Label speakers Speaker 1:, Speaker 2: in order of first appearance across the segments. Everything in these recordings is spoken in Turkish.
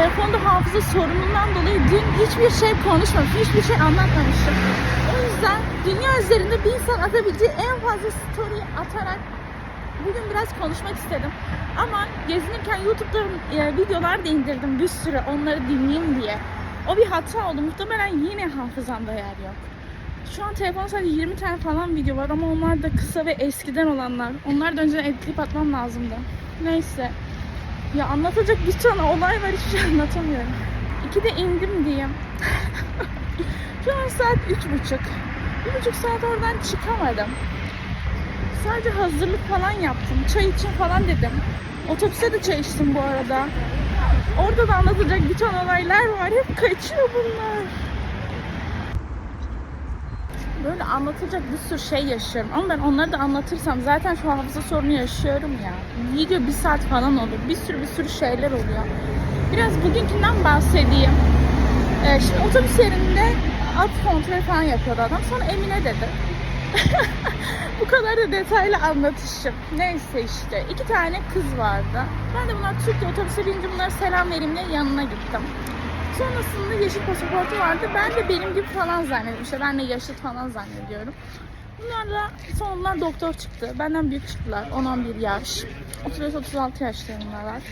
Speaker 1: telefonda hafıza sorunundan dolayı dün hiçbir şey konuşmamışım, hiçbir şey anlatmamışım. O yüzden dünya üzerinde bir insan atabileceği en fazla story atarak bugün biraz konuşmak istedim. Ama gezinirken YouTube'da e, videolar da indirdim bir sürü onları dinleyeyim diye. O bir hata oldu. Muhtemelen yine hafızamda yer yok. Şu an telefonda sadece 20 tane falan video var ama onlar da kısa ve eskiden olanlar. Onlar da önceden editleyip atmam lazımdı. Neyse. Ya anlatacak bir tane olay var hiçbir şey anlatamıyorum. İki de indim diyeyim. Şu an saat üç buçuk. Bir buçuk saat oradan çıkamadım. Sadece hazırlık falan yaptım. Çay için falan dedim. Otobüse de çay içtim bu arada. Orada da anlatacak bir ton olaylar var. Hep kaçıyor bunlar. Böyle anlatacak bir sürü şey yaşıyorum. Ama ben onları da anlatırsam zaten şu hafıza sorunu yaşıyorum ya. Video bir saat falan olur. Bir sürü bir sürü şeyler oluyor. Biraz bugünkünden bahsedeyim. Ee, şimdi otobüs yerinde at kontrolü falan yapıyordu adam. Sonra Emine dedi. Bu kadar da detaylı anlatışım. Neyse işte. iki tane kız vardı. Ben de bunlar Türkiye otobüse binince bunlara selam vereyim diye yanına gittim. Sonrasında yeşil pasaportu vardı. Ben de benim gibi falan zannediyorum. İşte ben de yaşlı falan zannediyorum. Bunlar da sonunda doktor çıktı. Benden büyük çıktılar. 10-11 yaş. 35-36 yaşlarındalar.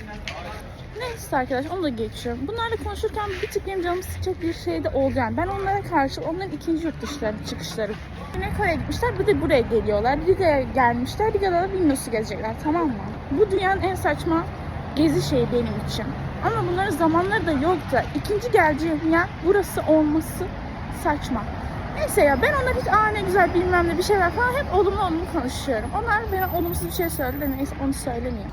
Speaker 1: Neyse arkadaşlar onu da geçiyorum. Bunlarla konuşurken bir tık benim canımı sıkacak bir şey de oldu yani. Ben onlara karşı onların ikinci yurt dışları çıkışları. Güney Kore'ye gitmişler bir de buraya geliyorlar. Riga'ya gelmişler. Riga'da da Vilnius'u gezecekler tamam mı? Bu dünyanın en saçma gezi şeyi benim için. Ama bunların zamanları da yok da ikinci geleceğim yer burası olması saçma. Neyse ya ben onlara hiç aa ne güzel bilmem ne bir şeyler falan hep olumlu olumlu konuşuyorum. Onlar bana olumsuz bir şey söyledi de neyse onu söylemiyor.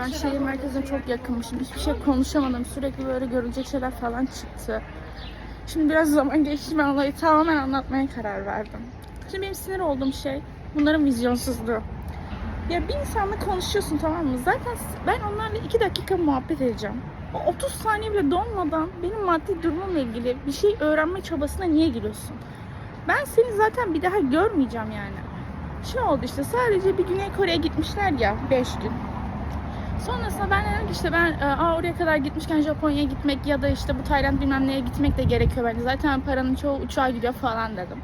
Speaker 1: Ben şehir merkezine çok yakınmışım. Hiçbir şey konuşamadım. Sürekli böyle görülecek şeyler falan çıktı. Şimdi biraz zaman geçti ben olayı tamamen anlatmaya karar verdim. Şimdi benim sinir olduğum şey bunların vizyonsuzluğu. Ya bir insanla konuşuyorsun tamam mı? Zaten ben onlarla iki dakika muhabbet edeceğim. O 30 saniye bile dolmadan benim maddi durumumla ilgili bir şey öğrenme çabasına niye giriyorsun? Ben seni zaten bir daha görmeyeceğim yani. Şey oldu işte sadece bir Güney Kore'ye gitmişler ya 5 gün. Sonrasında ben dedim ki işte ben e, Aa, oraya kadar gitmişken Japonya'ya gitmek ya da işte bu Tayland bilmem neye gitmek de gerekiyor bence. Zaten paranın çoğu uçağa gidiyor falan dedim.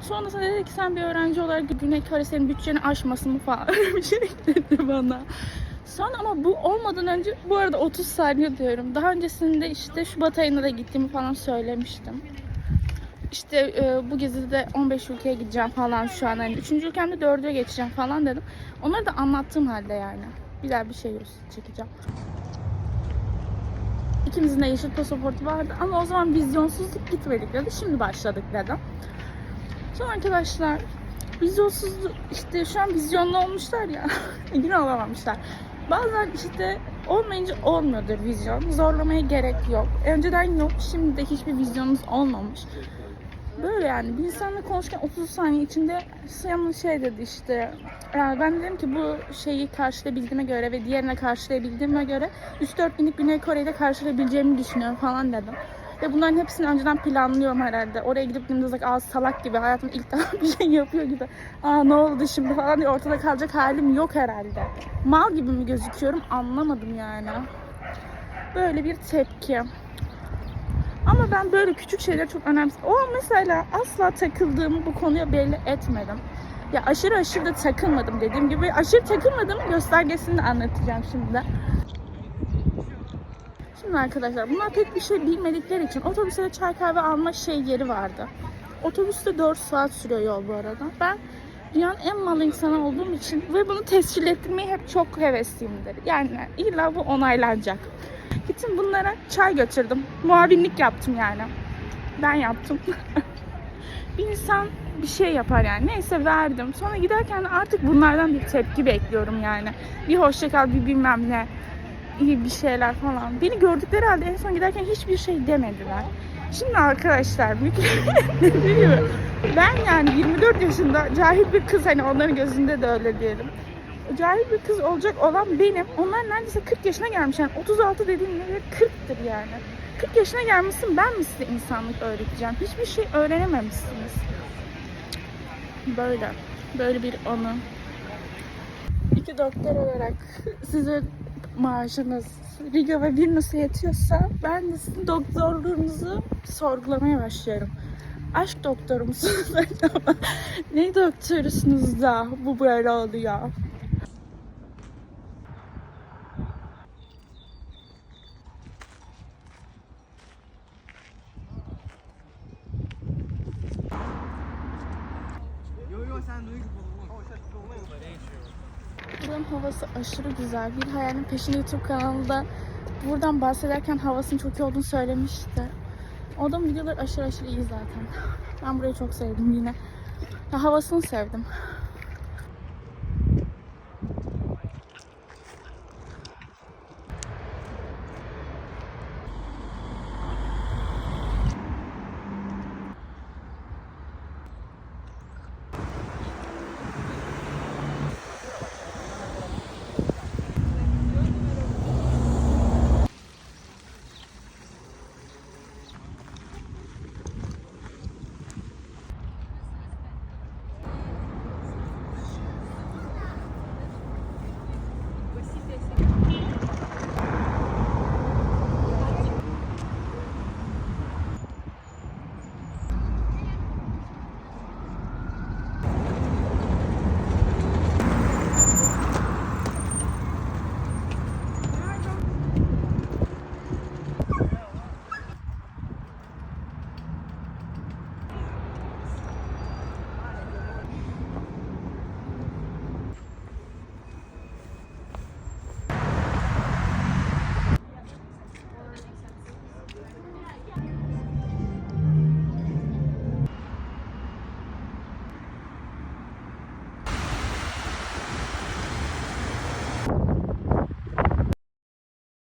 Speaker 1: Sonrasında dedi ki sen bir öğrenci olarak Güney Kore senin bütçeni aşmasın mı falan bir şey dedi bana. Son ama bu olmadan önce bu arada 30 saniye diyorum. Daha öncesinde işte Şubat ayında da gittiğimi falan söylemiştim. İşte e, bu gezide 15 ülkeye gideceğim falan şu an. Hani 3. ülkemde 4'e geçeceğim falan dedim. Onları da anlattığım halde yani. Daha bir şey çekeceğim. İkimizin de yeşil pasaportu vardı ama o zaman vizyonsuzluk gitmedik dedi. Şimdi başladık dedim. Sonra arkadaşlar vizyonsuzluk işte şu an vizyonlu olmuşlar ya. Gün alamamışlar. Bazen işte olmayınca olmuyordur vizyon. Zorlamaya gerek yok. Önceden yok. Şimdi de hiçbir vizyonunuz olmamış. Böyle yani bir insanla konuşurken 30 saniye içinde Sayın şey dedi işte yani ben dedim ki bu şeyi karşılayabildiğime göre ve diğerine karşılayabildiğime göre 3-4 günlük Güney Kore'yi karşılayabileceğimi düşünüyorum falan dedim. Ve bunların hepsini önceden planlıyorum herhalde. Oraya gidip gündüz az salak gibi hayatımda ilk defa bir şey yapıyor gibi. Aa ne oldu şimdi falan diye ortada kalacak halim yok herhalde. Mal gibi mi gözüküyorum anlamadım yani. Böyle bir tepki. Ama ben böyle küçük şeyleri çok önemsiyorum. O mesela asla takıldığımı bu konuya belli etmedim. Ya aşırı aşırı da takılmadım dediğim gibi. Aşırı takılmadım göstergesini de anlatacağım şimdi. Şimdi arkadaşlar bunlar pek bir şey bilmedikleri için otobüste çay kahve alma şey yeri vardı. Otobüste 4 saat sürüyor yol bu arada. Ben dünyanın en mal insanı olduğum için ve bunu tescil ettirmeyi hep çok hevesliyimdir. Yani illa bu onaylanacak. Gittim bunlara çay götürdüm. Muavinlik yaptım yani. Ben yaptım. bir insan bir şey yapar yani. Neyse verdim. Sonra giderken de artık bunlardan bir tepki bekliyorum yani. Bir hoşça kal, bir bilmem ne. iyi bir şeyler falan. Beni gördükleri halde en son giderken hiçbir şey demediler. Şimdi arkadaşlar dediğim gibi ben yani 24 yaşında cahil bir kız hani onların gözünde de öyle diyelim. Cahil bir kız olacak olan benim. Onlar neredeyse 40 yaşına gelmiş. Yani 36 dediğim gibi 40'tır yani. 40 yaşına gelmişsin ben mi size insanlık öğreteceğim? Hiçbir şey öğrenememişsiniz. Böyle. Böyle bir anı. İki doktor olarak size maaşınız Riga ve Vilnius'a yetiyorsa ben de sizin doktorluğunuzu sorgulamaya başlıyorum. Aşk doktoru musunuz ne doktorusunuz da bu böyle oluyor? Buranın havası aşırı güzel. Bir hayalin peşinde YouTube kanalında buradan bahsederken havasının çok iyi olduğunu söylemişti. O adamın videoları aşırı aşırı iyi zaten. Ben burayı çok sevdim yine. Ya havasını sevdim.